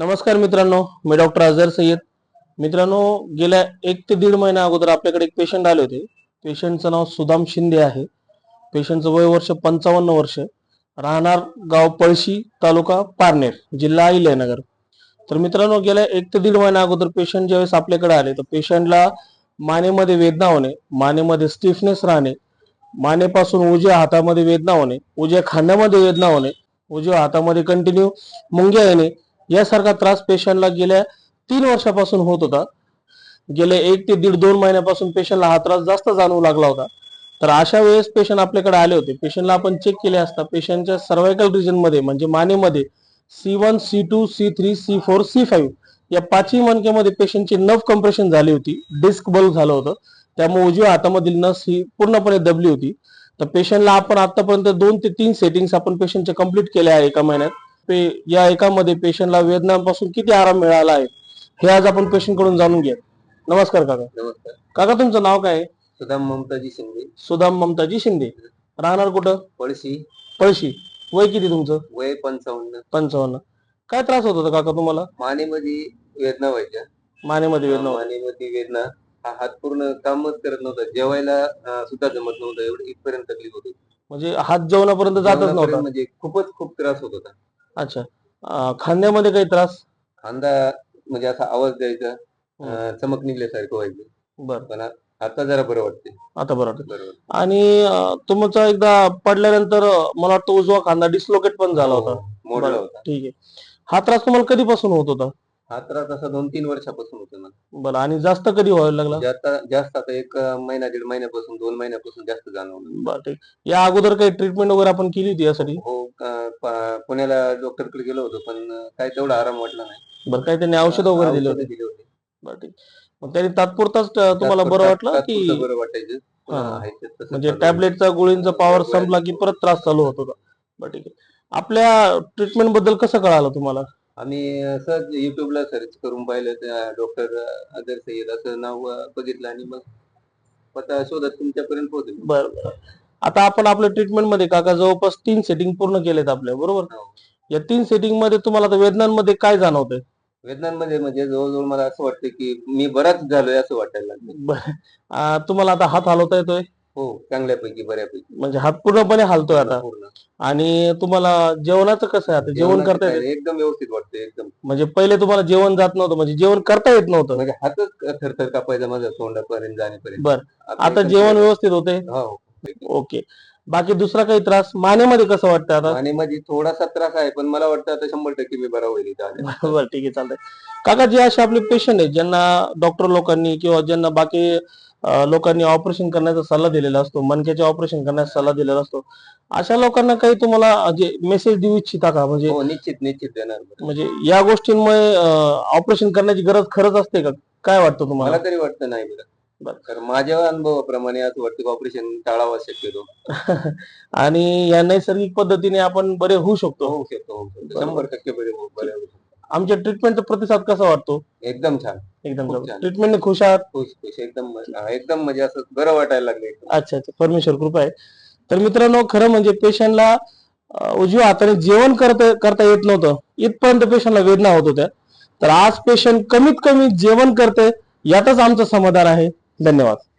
नमस्कार मित्रांनो मी डॉक्टर अजहर सय्यद. मित्रांनो गेल्या एक ते दीड महिन्या अगोदर आपल्याकडे एक पेशंट आले होते. पेशंटचं नाव सुदाम शिंदे आहे. पेशंटचं वय वर्ष पंचावन्न वर्ष. राहणार गाव पळशी तालुका पारनेर जिल्हा अहिल्यानगर. तर मित्रांनो गेल्या एक ते दीड महिन्या अगोदर पेशंट ज्यावेळेस आपल्याकडे आले तर पेशंटला मानेमध्ये वेदना होणे मानेमध्ये स्टिफनेस राहणे मानेपासून उजव्या हातामध्ये वेदना होणे उजव्या खांद्यामध्ये वेदना होणे उजव्या हातामध्ये कंटिन्यू मुंग्या येणे यासारखा त्रास पेशंटला गेल्या तीन वर्षापासून होत होता. गेले एक ते दीड दोन महिन्यापासून पेशंटला हा त्रास जास्त जाणवू लागला होता. तर अशा वेळेस पेशंट आपल्याकडे आले होते. पेशंटला आपण चेक केले असता पेशंटच्या सर्वायकल रिजनमध्ये म्हणजे मानेमध्ये C one C two C three C four C five या पाचही मणक्यामध्ये पेशंटची नव कम्प्रेशन झाली होती. डिस्क बल्ब झालं होतं. त्यामुळे उजव्या हातामधील नस ही पूर्णपणे दबली होती. तर पेशंटला आपण आतापर्यंत दोन ते तीन सेटिंग्स आपण पेशंटचे कंप्लीट केले आहे एका महिन्यात. पे या एकामध्ये पेशंटला वेदनांपासून किती आराम मिळाला आहे हे आज आपण पेशंटकडून जाणून घ्या नमस्कार काका. नमस्कार. काका तुमचं नाव काय आहे? सुदाम ममताजी शिंदे. सुदाम ममताजी शिंदे. राहणार कुठं? पळशी. पळशी. वय किती तुमचं? वय पंचावन्न. पंचावन्न. काय त्रास होत होता काका तुम्हाला? मानेमध्ये वेदना व्हायच्या. मानेमध्ये वेदना होती. मानेमध्ये वेदना. हा हात पूर्ण कामच करत नव्हता. जेवायला अं, सुद्धा जमत नव्हतं. एवढं इथपर्यंत तकलीफ होती. म्हणजे हात जेवणापर्यंत जातच जेवणापर्यंत नव्हता. म्हणजे खूपच खूप त्रास होत होता. अच्छा. अं, खांद्यामध्ये काही त्रास? खांदा म्हणजे असा आवाज द्यायचा अं, चमक निघल्यासारखं व्हायचं. बर. पण आ- आता जरा बरं वाटते आता बरं वाटतं. बरोबर आणि अं, तुमचा एकदा पडल्यानंतर अं, मला वाटतं उजवा खांदा डिस्लोकेट पण झाला होता. हो, मोडला बरं. होता. ठीक आहे. हा त्रास तुम्हाला कधीपासून होत होता? हा त्रास असा दोन तीन वर्षापासून होता ना बरं आणि जास्त कधी व्हायला लागला? म्हणजे आता जास्त आता एक अं, महिना दीड महिन्यापासून दोन महिन्यापासून जास्त जाणवलं. बरं ठीक. या अगोदर काही ट्रीटमेंट वगैरे आपण केली होती यासाठी? हो पुण्याला डॉक्टरकडे गेलो होतो पण काय तेवढा आराम वाटला नाही. बरं काही त्यांनी औषध वगैरे दिले होते. दिली होती. बरं ठीक. मग त्यांनी तात्पुरताच तुम्हाला बरं वाटलं की तात्पुरतं बरं वाटायचं. पुन्हा हा. आहे ते तसं म्हणजे चालू. टॅबलेटचा गोळींचा पॉवर संपला की परत त्रास चालू होत होता. बरं ठीक आहे. आपल्या ट्रीटमेंटबद्दल कसं कळालं तुम्हाला? आम्ही सहज युट्यूबला सर्च करून पाहिलं डॉक्टर अदर सय्यद असं नाव अं, बघितलं आणि मग पता शोधत तुमच्यापर्यंत पोहोचलो. बरं बरं. आता आपण आपल्या ट्रीटमेंटमध्ये काका जवळपास तीन सेटिंग पूर्ण केलेत आपल्या बरोबर? हो. या तीन सेटिंगमध्ये तुम्हाला आता वेदनांमध्ये काय जाणवतंय? वेदनांमध्ये म्हणजे जवळजवळ मला असं वाटतं की मी बराच झालोय असं वाटायला लागलं बरं. तुम्हाला आता हात हलवता येतोय? हो चांगल्यापैकी बऱ्यापैकी. म्हणजे हात पूर्णपणे हलतोय आता. पूर्ण. आणि तुम्हाला जेवणाचं कसं आहे आता? जेवण जेवणाचं करता काय, येतं एकदम व्यवस्थित वाटतं एकदम. म्हणजे पहिले तुम्हाला जेवण जात नव्हतं म्हणजे जेवण करता येत नव्हतं. म्हणजे हातच थरथर कापायचा माझा तोंडापर्यंत जाण्यापर्यंत. बरं. आता एकदम जेवण व्यवस्थित होते हो. ओके. बाकी दुसरा काही त्रास? मानेमध्ये कसं वाटतं आता? आणि मध्ये थोडासा त्रास आहे पण मला वाटतं आता शंभर टक्के मी बरा होईल इथं आल्यानंतर. बरं ठीक आहे चालतंय. काका जे असे आपले पेशंट आहेत ज्यांना डॉक्टर लोकांनी किंवा ज्यांना बाकी अं, लोकांनी ऑपरेशन करण्याचा सल्ला दिलेला असतो मणक्याचे ऑपरेशन करण्याचा सल्ला दिलेला असतो अशा लोकांना काही तुम्हाला जे मेसेज देऊ इच्छिता का? म्हणजे हो निश्चित निश्चित देणार. म्हणजे या गोष्टींमुळे ऑपरेशन करण्याची गरज खरंच असते का? काय वाटतं तुम्हाला? मला तरी वाटतं नाही बरं. बरं. कारण माझ्या अनुभवाप्रमाणे वाटतं की ऑपरेशन टाळावं शक्यतो. आणि या नैसर्गिक पद्धतीने आपण बरे होऊ शकतो. होऊ शकतो होऊ शकतो. बरोबर. शंभर टक्के बरे होऊ बरे होऊ. आमच्या ट्रीटमेंटचा प्रतिसाद कसा वाटतो? एकदम छान. एकदम खूप छान. ट्रीटमेंटने खुश आहात? खुश खुश. एकदम हा, एकदम म्हणजे असं बरं वाटायला लागलं एकदम. अच्छा अच्छा. परमेश्वर कृपा आहे. तर मित्रांनो खरं म्हणजे पेशंटला उजव्या हाताने जेवण करता करता येत नव्हतं. इथपर्यंत पेशंटला वेदना होत होत्या. तर आज पेशंट कमीत कमी जेवण करते यातच आमचं समाधान आहे. धन्यवाद.